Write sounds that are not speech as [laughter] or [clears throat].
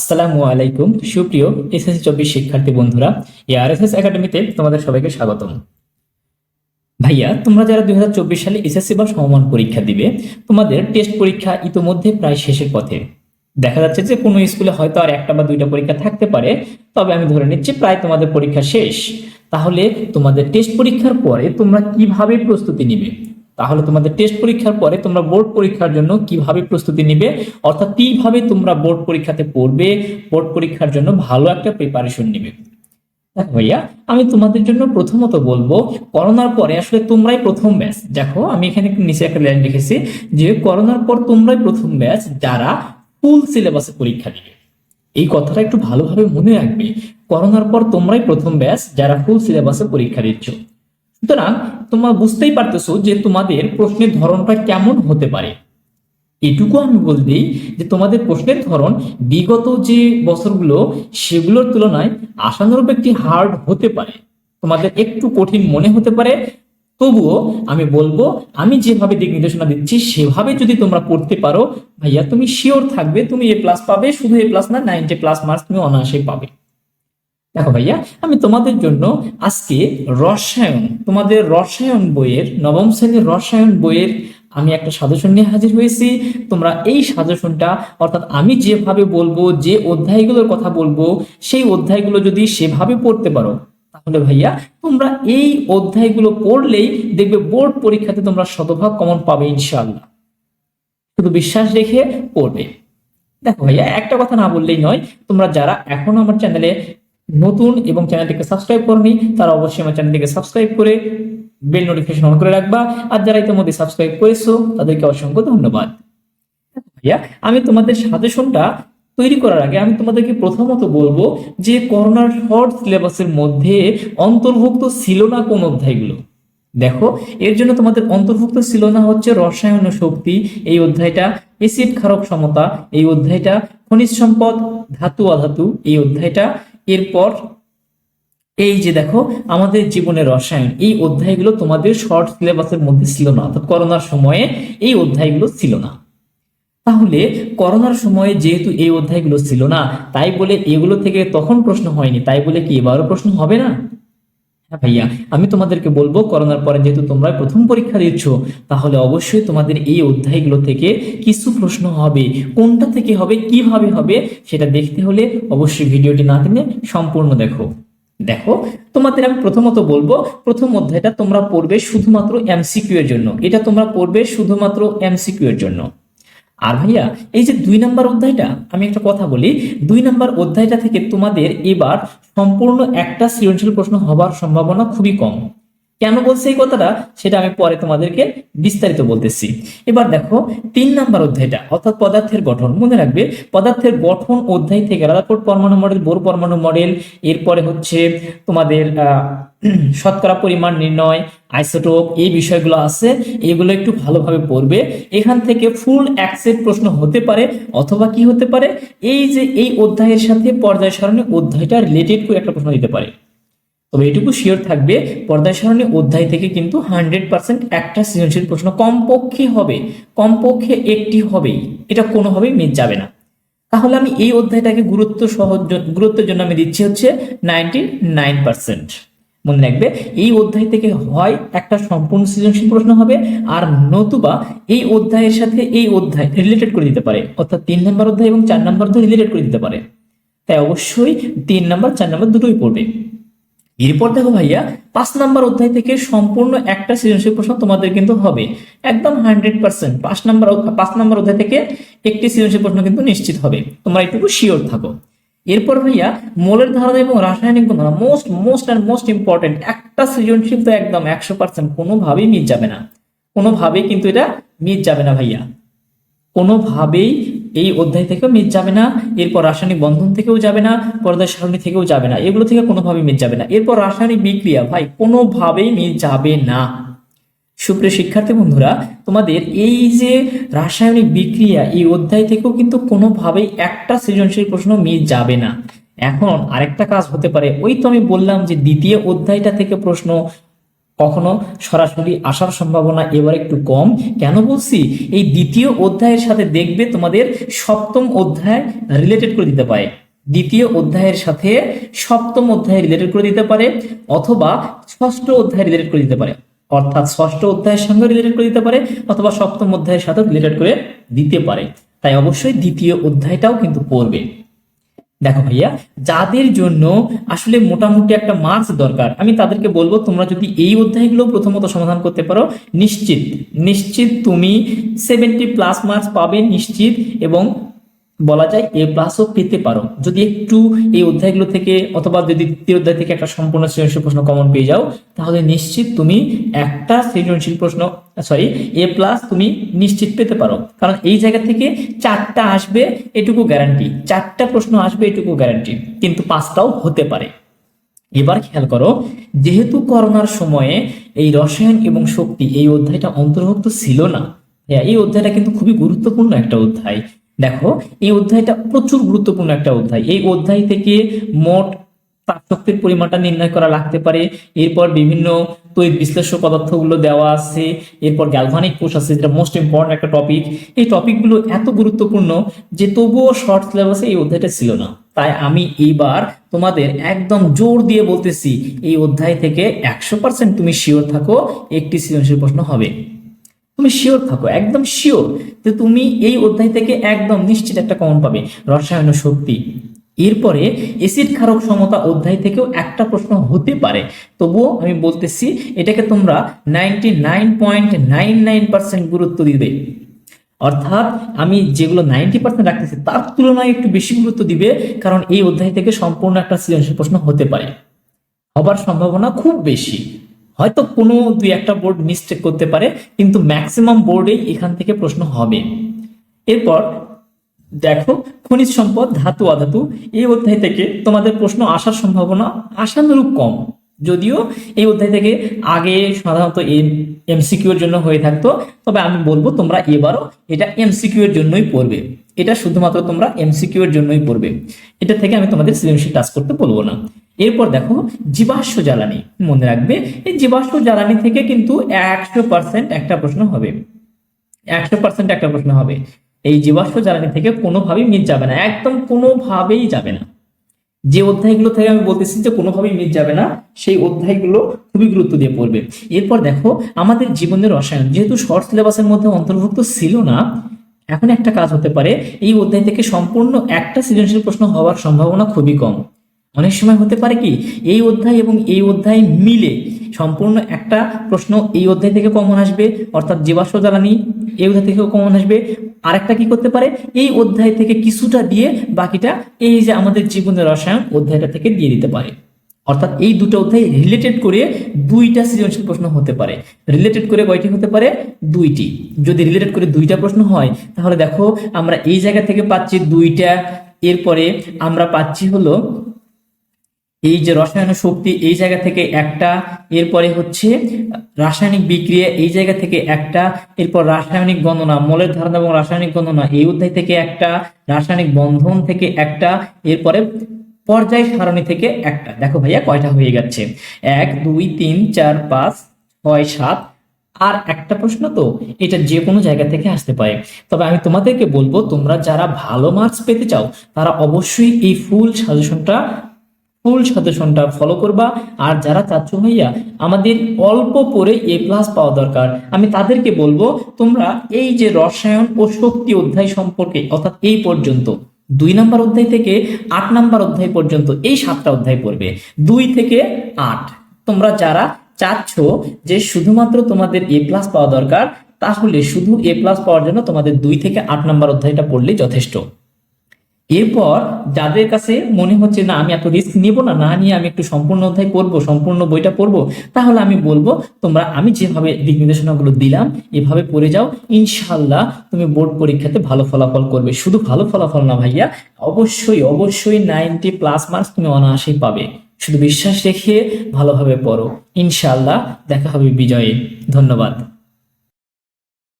আসসালামু আলাইকুম। সুপ্রিয় এসএসসি চব্বিশ শিক্ষার্থী বন্ধুরা, এই আরএসএস একাডেমিতে তোমাদের সবাইকে স্বাগতম। ভাইয়া, তোমরা যারা দুই সালে এসএসসি বা সমমান পরীক্ষা দিবে, তোমাদের টেস্ট পরীক্ষা ইতোমধ্যে প্রায় শেষের পথে। দেখা যাচ্ছে যে কোনো স্কুলে হয়তো আর একটা বা দুইটা পরীক্ষা থাকতে পারে, তবে আমি ধরে নিচ্ছি প্রায় তোমাদের পরীক্ষা শেষ। তাহলে তোমাদের টেস্ট পরীক্ষার পরে তোমরা কীভাবে প্রস্তুতি নিবে? তাহলে তোমাদের টেস্ট পরীক্ষার পরে তোমরা বোর্ড পরীক্ষার জন্য কীভাবে প্রস্তুতি নিবে? অর্থাৎ কীভাবে তোমরা বোর্ড পরীক্ষাতে পড়বে? বোর্ড পরীক্ষার জন্য ভালো একটা প্রিপারেশন নিবে। দেখো ভাইয়া, আমি তোমাদের জন্য প্রথমত বলব, করোনার পরে আসলে তোমরাই প্রথম ব্যাচ দেখো, আমি এখানে নিচে একটা লাইন লিখেছি যে করোনার পর তোমরাই প্রথম ব্যাচ যারা ফুল সিলেবাসে পরীক্ষা দিবে। এই কথাটা একটু ভালোভাবে মনে রাখবে। করোনার পর তোমরাই প্রথম ব্যাচ যারা ফুল সিলেবাসে পরীক্ষা দিচ্ছ। সুতরাং তোমরা বুঝতেই পারতেছো যে তোমাদের প্রশ্নের ধরনটা কেমন হতে পারে। এটুকু আমি বলতেই যে তোমাদের প্রশ্নের ধরন বিগত যে বছরগুলো সেগুলোর তুলনায় আশানুরূপ একটি হার্ড হতে পারে। তোমাদের একটু কঠিন মনে হতে পারে। তবুও আমি বলব, আমি যেভাবে দিক নির্দেশনা দিচ্ছি, সেভাবে যদি তোমরা পড়তে পারো, ভাইয়া তুমি শিওর থাকবে, তুমি এ প্লাস পাবে, শুধু এ প্লাস না নাইনটি প্লাস মার্কস তুমি অনায়াসে পাবে। দেখো ভাইয়া, আমি তোমাদের জন্য আজকে রসায়ন, তোমাদের রসায়ন বইয়ের, নবম শ্রেণির রসায়ন বইয়ের আমি একটা সাজেশন নিয়ে হাজির হয়েছি। তোমরা এই সাজেশনটা, অর্থাৎ আমি যেভাবে বলব, যে অধ্যায়গুলোর কথা বলব, সেই অধ্যায়গুলো যদি সেভাবে পড়তে পারো, তাহলে ভাইয়া, তোমরা এই অধ্যায়গুলো পড়লেই দেখবে বোর্ড পরীক্ষাতে তোমরা শতভাগ কমন পাবে ইনশাল্লাহ শুধু বিশ্বাস রেখে পড়বে। দেখো ভাইয়া, একটা কথা না বললেই নয়, তোমরা যারা এখনও আমার চ্যানেলে নতুন এবং চ্যানেলটিকে সাবস্ক্রাইব করনি, তারা অবশ্যই আমার চ্যানেলটিকে সাবস্ক্রাইব করে বেল নোটিফিকেশন অন করে রাখবা। আর যারা ইতিমধ্যে সাবস্ক্রাইব করেছ, তাদেরকে অসংখ্য ধন্যবাদ। ভাইয়া, আমি তোমাদের সাজেশনটা তৈরি করার আগে আমি তোমাদেরকে প্রথমত বলব যে করোনার শর্ট সিলেবাসের মধ্যে অন্তর্ভুক্ত ছিল না কোন অধ্যায়গুলো। দেখো, এর জন্য তোমাদের অন্তর্ভুক্ত ছিল না হচ্ছে রসায়ন শক্তি, এই অধ্যায়টা এসিড ক্ষারক সমতা, এই অধ্যায়টা খনিজ সম্পদ ধাতু অধাতু এই অধ্যায়টা এরপর এই যে দেখো, আমাদের জীবনের রসায়ন, এই অধ্যায়গুলো তোমাদের শর্ট সিলেবাসের মধ্যে ছিল না, অর্থাৎ করোনার সময়ে এই অধ্যায়গুলো ছিল না। তাহলে করোনার সময়ে যেহেতু এই অধ্যায়গুলো ছিল না, তাই বলে এগুলো থেকে তখন প্রশ্ন হয়নি, তাই বলে কি এবারও প্রশ্ন হবে না? হ্যাঁ ভাইয়া? আমি তোমাদেরকে বলব, করোনার পরে যেহেতু তোমরা প্রথম পরীক্ষা দিচ্ছ তাহলে অবশ্যই তোমাদের এই অধ্যায়গুলো থেকে কিছু প্রশ্ন হবে। কোনটা থেকে হবে, কীভাবে হবে, সেটা দেখতে হলে অবশ্যই ভিডিওটি না টেনে সম্পূর্ণ দেখো। দেখো, তোমাদের আমি প্রথমত বলব, প্রথম অধ্যায়টা তোমরা পড়বে শুধুমাত্র এমসিকিউ এর জন্য। এটা তোমরা পড়বে শুধুমাত্র এমসিকিউ এর জন্য। আর ভাইয়া, এই যে দুই নাম্বার অধ্যায়টা, আমি একটা কথা বলি, দুই নাম্বার অধ্যায়টা থেকে তোমাদের এবার সম্পূর্ণ একটা সৃজনশীল প্রশ্ন হবার সম্ভাবনা খুবই কম। কেন বলছে এই কথাটা? সেটা আমি পরে তোমাদেরকে বিস্তারিত বলতেছি। এবার দেখো, তিন নাম্বার অধ্যায়টা, অর্থাৎ পদার্থের গঠন। মনে রাখবে, পদার্থের গঠন অধ্যায় থেকে রাদারফোর্ড পরমাণু মডেল বোর পরমাণু মডেল এরপরে হচ্ছে তোমাদের [clears throat] শতকরা পরিমাণ নির্ণয় আইসোটোপ এই বিষয়গুলো আছে, এগুলো একটু ভালোভাবে পড়বে। এখান থেকে ফুল অ্যাকসেপ্ট প্রশ্ন হতে পারে অথবা কি হতে পারে? এই যে এই অধ্যায়ের সাথে পর্যায় সারণী অধ্যায়টা রিলেটেড করে একটা প্রশ্ন দিতে পারে। তবে এটুকু শিওর থাকবে পর্দায় সারণী অধ্যায় থেকে কিন্তু হান্ড্রেড পার্সেন্ট একটা সৃজনশীল প্রশ্ন কমপক্ষে হবে, কমপক্ষে একটি হবেই। এটা কোনোভাবেই মিস যাবে না। তাহলে আমি এই অধ্যায়টাকে গুরুত্ব সহজ, গুরুত্বের জন্য আমি দিচ্ছি হচ্ছে নাইনটি নাইন পার্সেন্ট মনে রাখবে। এই অধ্যায় থেকে হয় একটা সম্পূর্ণ সৃজনশীল প্রশ্ন হবে, আর নতুবা এই অধ্যায়ের সাথে এই অধ্যায় রিলেটেড করে দিতে পারে। অর্থাৎ তিন নম্বর অধ্যায় এবং চার নম্বর অধ্যায় রিলেটেড করে দিতে পারে। তাই অবশ্যই তিন নম্বর, চার নম্বর দুটোই পড়বে। এরপর দেখো ভাইয়া, পাঁচ নাম্বার অধ্যায় থেকে সম্পূর্ণ একটা সৃজনশীল প্রশ্ন তোমাদের কিন্তু হবে। একদম হান্ড্রেড পার্সেন্ট পাঁচ নাম্বার পাঁচ নাম্বার অধ্যায় থেকে একটি সৃজনশীল প্রশ্ন কিন্তু নিশ্চিত হবে। তোমরা একটু শিওর থাকো। এরপর ভাইয়া মোলের ধারণা এবং রাসায়নিক বন্ধনা most most and most important একটা সৃজনশীল তো একদম একশো পার্সেন্ট কোনোভাবেই মিস যাবে না। কোনোভাবেই কিন্তু এটা মিস যাবে না ভাইয়া। কোনোভাবেই এই অধ্যায় থেকেও মিস যাবে না, এরপর রাসায়নিক বন্ধন থেকেও যাবে না পর্দায় সারণী থেকেও যাবে না, এগুলো থেকে কোনোভাবেই মিস যাবে না। এরপর রাসায়নিক বিক্রিয়া, ভাই, কোনোভাবেই মিস যাবে না। সুপ্রিয় শিক্ষার্থী বন্ধুরা তোমাদের এই যে রাসায়নিক বিক্রিয়া এই অধ্যায় থেকেও কিন্তু কোনোভাবেই একটা সৃজনশীল প্রশ্ন মিস যাবে না। এখন আরেকটা কাজ হতে পারে, ওই তো আমি বললাম যে দ্বিতীয় অধ্যায়টা থেকে প্রশ্ন কখনো সরাসরি আসার সম্ভাবনা এবার একটু কম। কেন বলছি? এই দ্বিতীয় অধ্যায়ের সাথে দেখবে তোমাদের সপ্তম অধ্যায় রিলেটেড করে দিতে পারে। দ্বিতীয় অধ্যায়ের সাথে সপ্তম অধ্যায় রিলেটেড করে দিতে পারে, অথবা ষষ্ঠ অধ্যায় রিলেটেড করে দিতে পারে। অর্থাৎ ষষ্ঠ অধ্যায়ের সঙ্গে রিলেটেড করে দিতে পারে অথবা সপ্তম অধ্যায়ের সাথে রিলেটেড করে দিতে পারে। তাই অবশ্যই দ্বিতীয় অধ্যায়টাও কিন্তু পড়বে। দেখো ভাইয়া, যাদের জন্য আসলে মোটামুটি একটা মার্কস দরকার, আমি তাদেরকে বলব তোমরা যদি এই অধ্যায়গুলো প্রথমত সমাধান করতে পারো, নিশ্চিত নিশ্চিত তুমি সেভেন্টি প্লাস মার্কস পাবে নিশ্চিত এবং বলা যায় এ প্লাসও পেতে পারো। যদি একটু এই অধ্যায়গুলো থেকে অথবা যদি দ্বিতীয় অধ্যায় থেকে একটা সম্পূর্ণ সৃজনশীল প্রশ্ন কমন পেয়ে যাও তাহলে নিশ্চিত তুমি একটা সৃজনশীল প্রশ্ন সরি এ প্লাস তুমি নিশ্চিত পেতে পারো। কারণ এই জায়গা থেকে চারটা আসবে এটুকু গ্যারান্টি চারটা প্রশ্ন আসবে এটুকু গ্যারান্টি কিন্তু পাঁচটাও হতে পারে। এবার খেয়াল করো যেহেতু করোনার সময়ে এই রসায়ন এবং শক্তি এই অধ্যায়টা অন্তর্ভুক্ত ছিল না হ্যাঁ, এই অধ্যায়টা কিন্তু খুবই গুরুত্বপূর্ণ একটা অধ্যায়। দেখো, এই অধ্যায়টা প্রচুর গুরুত্বপূর্ণ একটা অধ্যায়। এই অধ্যায় থেকে মোট তাপশক্তির পরিমাণটা নির্ণয় করা লাগতে পারে। এরপর বিভিন্ন তড়িৎ বিশ্লেষ্য পদার্থগুলো দেওয়া আছে। এরপর গ্যালভানিক কোষ আছে, যেটা মোস্ট ইম্পর্টেন্ট একটা টপিক এই টপিকগুলো এত গুরুত্বপূর্ণ যে তবুও শর্ট সিলেবাসে এই অধ্যায়টা ছিল না। তাই আমি এইবার তোমাদের একদম জোর দিয়ে বলতেছি, এই অধ্যায় থেকে একশো পার্সেন্ট তুমি শিওর থাকো, একটি সৃজনশীল প্রশ্ন হবে। তুমি শিওর থাকো, একদম শিওর যে তুমি এই অধ্যায় থেকে একদম নিশ্চিত একটা কমন পাবে। রসায়ন শক্তি। এরপরে এসিড ক্ষারক সমতা অধ্যায় থেকেও একটা প্রশ্ন হতে পারে। তবুও আমি বলতেছি, এটাকে তোমরা ninety nine point nine nine percent গুরুত্ব দিবে। অর্থাৎ আমি যেগুলো নাইনটি পার্সেন্ট রাখতেছি, তার তুলনায় একটু বেশি গুরুত্ব দিবে, কারণ এই অধ্যায় থেকে সম্পূর্ণ একটা সৃজনশীল প্রশ্ন হতে পারে। হবার সম্ভাবনা খুব বেশি। হয়তো কোনো দুই একটা বোর্ড মিস্টেক করতে পারে, কিন্তু ম্যাক্সিমাম বোর্ডেই এখান থেকে প্রশ্ন হবে। এরপর দেখো, খনিজ সম্পদ, ধাতু, অধাতু, এই অধ্যায় থেকে তোমাদের প্রশ্ন আসার সম্ভাবনা আশানুরূপ কম। যদিও এই অধ্যায় থেকে আগে সাধারণত এমসিকিউ এর জন্য হয়ে থাকতো, তবে আমি বলব তোমরা এবারও এটা এমসিকিউ এর জন্যই পড়বে। এটা শুধুমাত্র তোমরা এমসিকিউ এর জন্যই পড়বে। এটা থেকে আমি তোমাদের সৃজনশীল টাচ করতে বলব না। এরপর দেখো জীবাশ্ম জ্বালানি মনে রাখবে। এই জীবাশ্ম জ্বালানি থেকে কিন্তু একশো পার্সেন্ট একটা প্রশ্ন হবে। একশো পার্সেন্ট একটা প্রশ্ন হবে। এই জীবাশ্ম জ্বালানি থেকে কোনোভাবেই মিট যাবে না। একদম কোনোভাবেই যাবে না। যে অধ্যায়গুলো থেকে আমি বলতেছি যে কোনোভাবেই মিট যাবে না, সেই অধ্যায়গুলো খুবই গুরুত্ব দিয়ে পড়বে। এরপর দেখো আমাদের জীবনের রসায়ন। যেহেতু শর্ট সিলেবাসের মধ্যে অন্তর্ভুক্ত ছিল না, এখন একটা কাজ হতে পারে। এই অধ্যায় থেকে সম্পূর্ণ একটা সৃজনশীল প্রশ্ন হওয়ার সম্ভাবনা খুবই কম। অনেক সময় হতে পারে কি, এই অধ্যায় এবং এই অধ্যায় মিলে সম্পূর্ণ একটা প্রশ্ন এই অধ্যায় থেকে কমন আসবে, অর্থাৎ জীবাশ্ম জ্বালানি এই অধ্যায় থেকেও কমন আসবে। আরেকটা কি করতে পারে, এই অধ্যায় থেকে কিছুটা দিয়ে বাকিটা এই যে আমাদের জীবনের রসায়ন অধ্যায়টা থেকে দিয়ে দিতে পারে। অর্থাৎ এই দুটো অধ্যায় রিলেটেড করে দুইটা সৃজনশীল প্রশ্ন হতে পারে। রিলেটেড করে কয়টি হতে পারে? দুইটি। যদি রিলেটেড করে দুইটা প্রশ্ন হয়, তাহলে দেখো আমরা এই জায়গা থেকে পাচ্ছি দুইটা, এরপরে আমরা পাচ্ছি হলো এই যে রসায়ন শক্তি এই জায়গা থেকে একটা, এরপরে হচ্ছে রাসায়নিক বিক্রিয়া এই জায়গা থেকে একটা, এরপর রাসায়নিক গণনা, মলের ধারণা এবং রাসায়নিক গণনা, এই অধ্যায় থেকে একটা, রাসায়নিক বন্ধন থেকে একটা, এরপরে পর্যায় সারণী থেকে একটা। দেখো ভাইয়া কয়টা হয়ে যাচ্ছে এক, দুই, তিন, চার, পাঁচ, ছয়, সাত, আর একটা প্রশ্ন তো, এটা যে কোনো জায়গা থেকে আসতে পারে। তবে আমি তোমাদেরকে বলব, তোমরা যারা ভালো মার্কস পেতে চাও, তারা অবশ্যই এই ফুল সাজেশনটা ফুল সাজেশনটা ফলো করবা। আর যারা চাচ্ছ ভাইয়া, আমাদের অল্প পরে এ প্লাস পাওয়া দরকার। আমি তাদেরকে বলব, তোমরা এই যে রসায়ন ও শক্তি অধ্যায় সম্পর্কে, অর্থাৎ এই পর্যন্ত, দুই নাম্বার অধ্যায় থেকে আট নাম্বার অধ্যায় পর্যন্ত, এই সাতটা অধ্যায় পড়বে। দুই থেকে আট। তোমরা যারা চাচ্ছ যে শুধুমাত্র তোমাদের এ প্লাস পাওয়া দরকার, তাহলে শুধু এ প্লাস পাওয়ার জন্য তোমাদের দুই থেকে আট নাম্বার অধ্যায়টা পড়লেই যথেষ্ট। এরপর যাদের কাছে মনে হচ্ছে, না, আমি এত রিস্ক নিব না না নিয়ে আমি একটু সম্পূর্ণ অধ্যায় পড়ব, সম্পূর্ণ বইটা পড়ব, তাহলে আমি বলব, তোমরা, আমি যেভাবে দিক নির্দেশনাগুলো দিলাম, এভাবে পড়ে যাও ইনশাল্লাহ তুমি বোর্ড পরীক্ষাতে ভালো ফলাফল করবে। শুধু ভালো ফলাফল না ভাইয়া, অবশ্যই অবশ্যই নাইনটি প্লাস মার্কস তুমি অনায়াসেই পাবে। শুধু বিশ্বাস রেখে ভালোভাবে পড়ো। ইনশাল্লাহ দেখা হবে বিজয়ে। ধন্যবাদ।